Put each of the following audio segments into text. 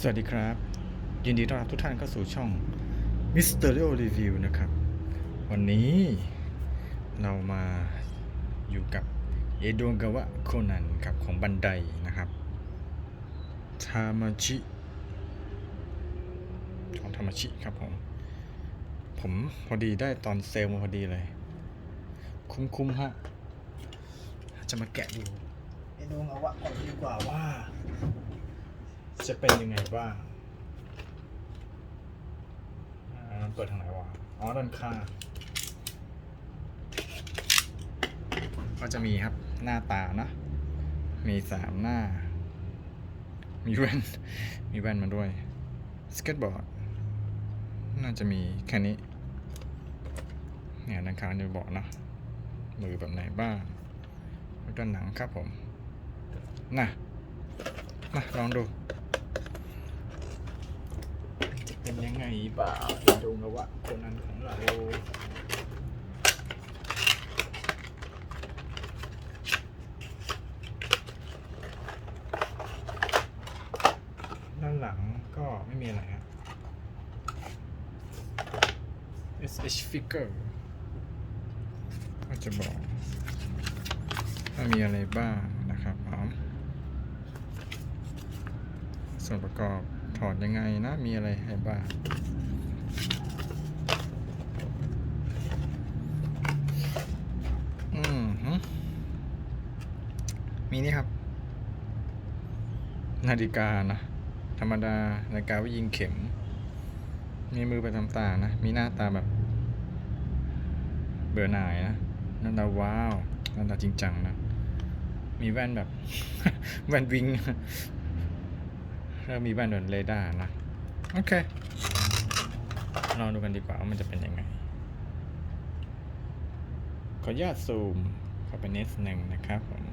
สวัสดีครับ ยินดีต้อนรับทุกท่านเข้าสู่ช่อง Mysterio Review นะครับ วันนี้เรามาอยู่กับเอโดงกาวะโคนันครับของบันไดนะครับทามาชิของทามาชิครับผม ผมพอดีได้ตอนเซลล์มาพอดีเลย คุ้มๆฮะจะมาแกะดูเอโดงกาวะก่อนดีกว่าว่า จะเป็นยังไงบ้างมันเปิดทางไหนวะ อ๋อด้านข้าง ก็จะมีครับหน้าตานะ มีสามหน้า มีแว่น มีแว่นมาด้วย สเก็ตบอร์ด น่าจะมีแค่นี้ เนี่ยด้านข้างจะบอกนะ มือแบบไหนบ้างด้านหนังครับผม น่ะ มาลองดู เป็นยังไงบ้างดูนะว่าคนนั้นของเราด้านหลังก็ไม่มีอะไรครับ SH figure ก็จะบอกว่ามีอะไรบ้างนะครับพร้อมส่วนประกอบ ถอดยังไงนะ มีอะไรให้บ้างอืมฮึมีนี่ครับ นาฬิกานะ ธรรมดา นาฬิกาไว้ยิงเข็ม มีมือไปทำตานะ มีหน้าตาแบบ เบื่อหน่ายนะนั่นดาว้าวนั่นดาจริงจังนะมีแว่นแบบ แว่นวิง แล้วมีแว่นดนเรดาร์นะ โอเค ลองดูกันดีกว่าว่ามันจะเป็นยังไง ขออนุญาตซูมเข้าไปนิดหนึ่งนะครับผม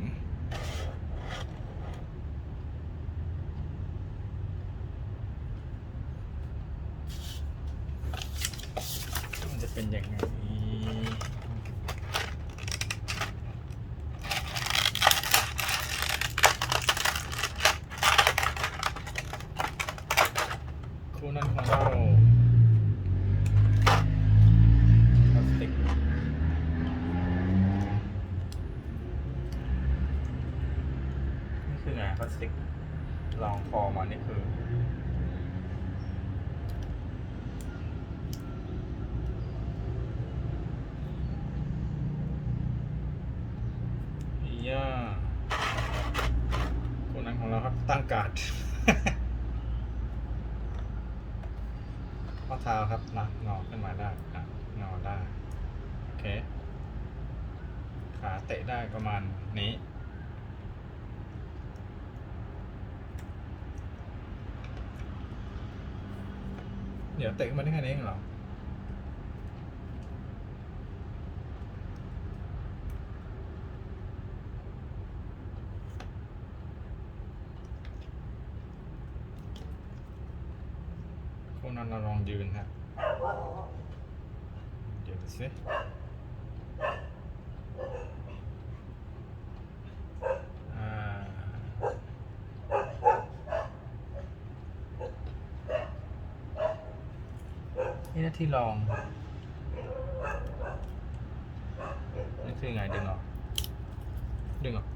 มันจะเป็นยังไง คู่นั้นของเราพลาสติกนี่คือไงพลาสติกลองคอมานี่คืออีย่าคู่นั้นของเราครับตั้งการ์ด ข้อ เท้าครับนะงอขึ้นมาได้อะงอได้โอเคขาเตะได้ประมาณนี้เดี๋ยวเตะขึ้นมาได้แค่นี้เองเหรอ พวกนั้นเราลองยืนฮะยืนดู สินี่น้าที่ลอง นี่คือไงดึงออก ดึงออก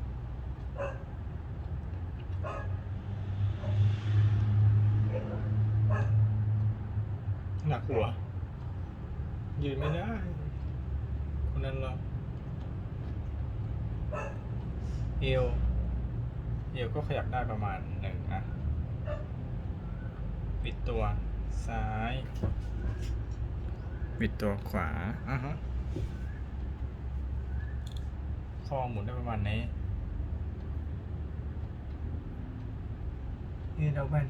หนักหัว ยืนไม่ได้ ค นั้นเราเอวเอวก็ขยับได้ประมาณหนึ่งนะบิดตัวซ้ายบิดตัวขวาอะฮะคอหมุนได้ประมาณนี้นี่เราแว่น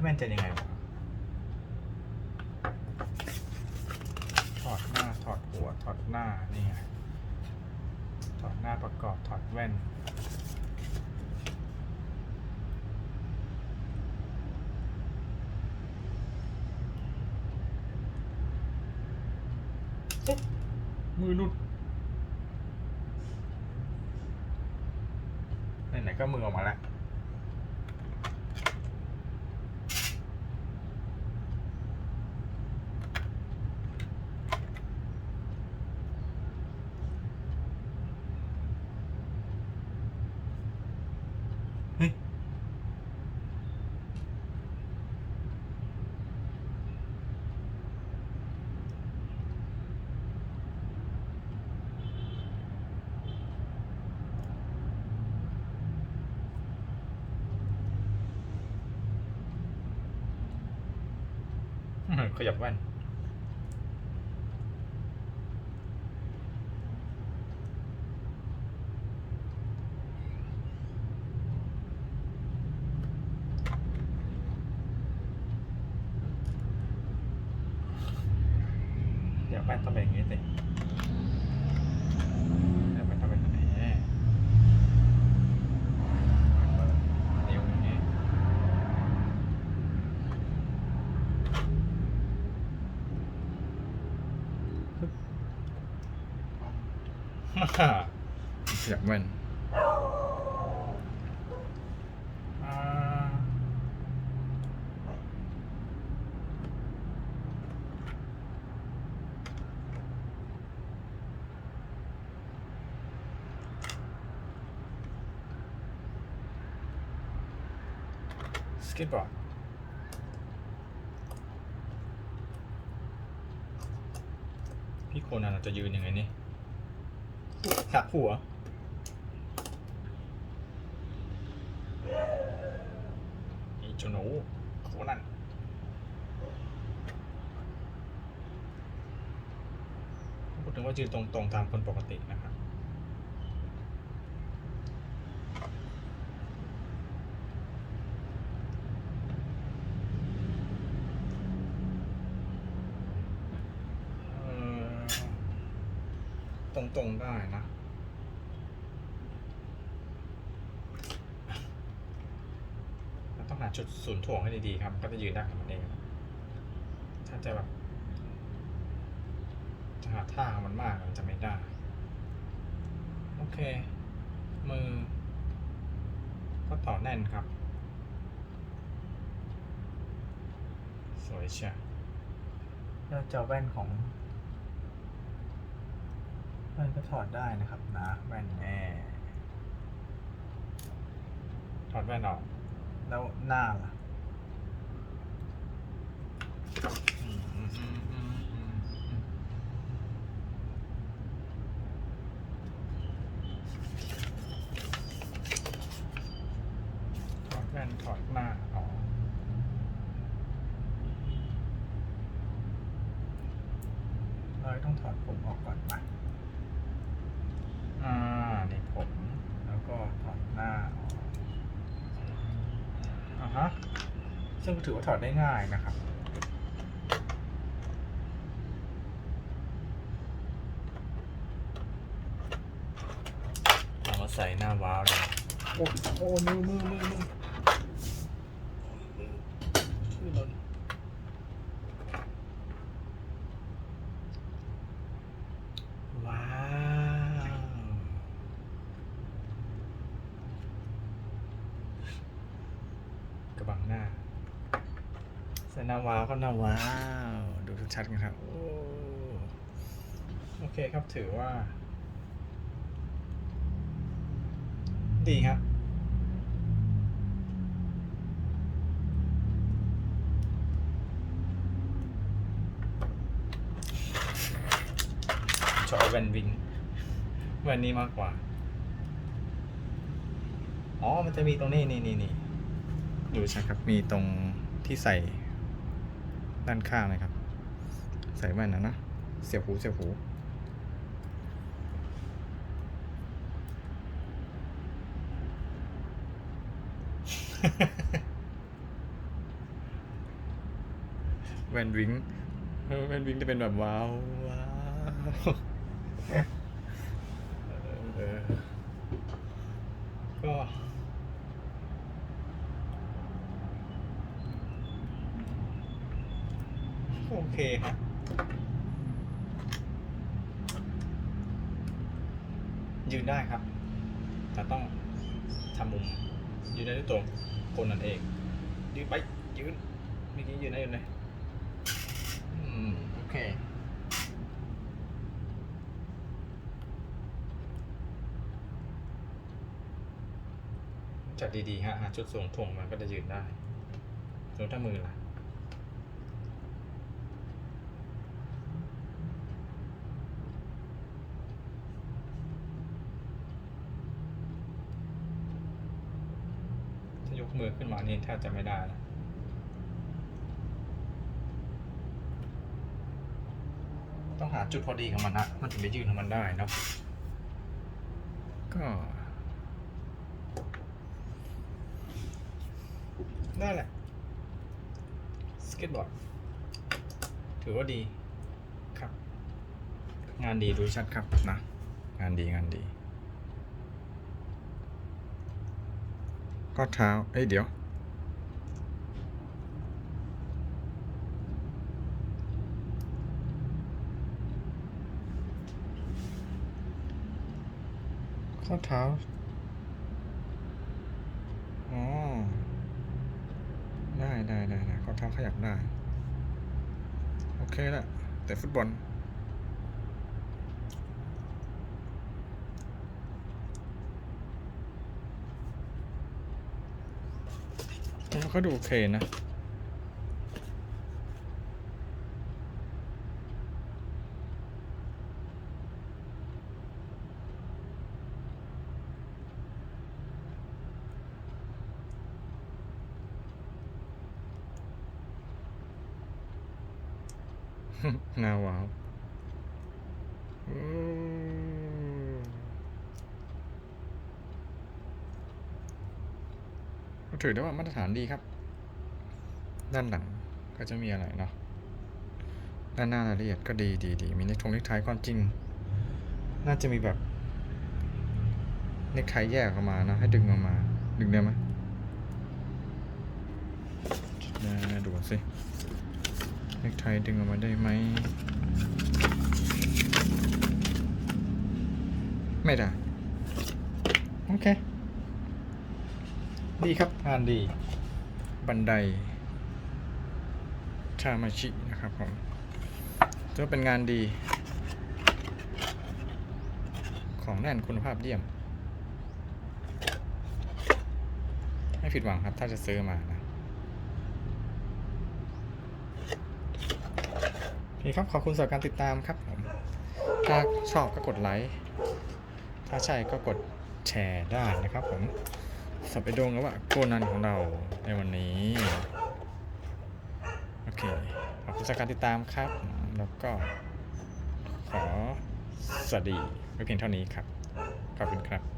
แว่นจะยังไงวะ ถอดหน้า ถอด หัวถอดหน้านี่ไงถอดหน้าประกอบถอดแว่น มือหลุดไหนๆก็มือออกมาแล้ว ขยับแว่นเดี๋ยวแว่นต้องเป็นอย่างนี้สิเดี๋ยวแว่นต้องเป็นอย่างนี้เปิดนิ้วอย่างนี้ ฮ่า ขยับแว่นสเก็ตบอร์ดพี่โคนันเราจะยืนยังไงนี่หักหัว อีเจหนูโคนันพูดถึงว่ายืนตรงๆตามคนปกตินะครับเออตรงๆได้นะ เราต้องหา จุดศูนย์ถ่วงให้ดีๆครับ ก็จะยืนได้ของมันเองถ้าจะแบบจะหาท่าของมันมากมันจะไม่ได้ โอเค มือ ก็ต่อแน่นครับ สวยเชียวเราจะแว่นของแว่นก็ถอดได้นะครับนะ แว่นแน่ถอดแว่นออก แล้วหน้าล่ะอืมอืมอืมอืมอืมอืมถอดแว่นถอดหน้าออกเราต้องถอดผมออกก่อนมาอ่านี่ผม แล้วก็ถอดหน้าออกอ่า ฮะซึ่งถือว่าถอดได้ง่ายนะครับเอามาใส่หน้าว้าวเลยโอ้โหมือมือมือมือชื่อหล่นว้าว กระบังหน้าใส่หน้าว้าวก็หน้าว้าว ดูชัดๆกันครับโอ้โอเคครับถือว่า ดีครับชอบแวนวิงแวนนี้มากกว่า อ๋อ มันจะมีตรงนี้นี่นี่นี่ดูชัดครับ มีตรงที่ใส่ ด้านข้างเลยครับ ใส่แว่นนะนะ เสียบหูเสียบหูแวนวิงเออแวนวิงจะเป็นแบบว้าวว้าวเออก็ โอเคครับ ยืนได้ครับ แต่ต้องทำมุมยืนได้ด้วยตัวคนนั่นเอง ยืนไปยืนเมื่อกี้ยืนได้ยืนเลยอืมโอเคจัดดีๆฮะจุดสูงถ่วงมันก็จะยืนได้ส่วนถ้ามือล่ะ ถ้ายกมื อขึ้นมานี่แทบจะไม่ได้แล้วต้องหาจุดพอดีของมันนะ มันถึงจะยืนของมันได้เนาะ ก็ได้แหละ สเก็ตบอร์ด ถือว่าดีครับ งานดีดูชัดครับนะ งานดีงานดี ก็เท้าเอ้ยเดี๋ยว ข้อเท้าอ๋อได้ได้ได้ได้ข้อเท้าขยับได้ โอเคละแต่ฟุตบอล ก็ดูโอเคนะ น่าว้าวอืมก็ ถือได้ว่ามาตรฐานดีครับ ด้านหลังก็จะมีอะไรเนาะด้านหน้ารายละเอียดก็ดีดีดีมีเน็กทงเน็กไทความจริง น่าจะมีแบบเน็กไทแยกออกมานะให้ดึงออกมา ดึงได้ไหมได้ดูสิเน็กไทดึงออกมาได้ไหมไม่ได้ โอเค ดีครับงานดี บันไดชามาชินะครับผมถือเป็นงานดี ของแน่นคุณภาพเยี่ยม ไม่ผิดหวังครับถ้าจะซื้อมานะโอเคครับขอบคุณสำหรับการติดตามครับผมถ้าชอบก็กดไลค์ ถ้าใช่ก็กดแชร์ได้นะครับผม สับไปดงแล้วว่าโกนันของเราในวันนี้ โอเค ขอบคุณสำหรับการติดตามครับ แล้วก็ขอสวัสดีไว้เพียงเท่านี้ครับ ขอบคุณครับ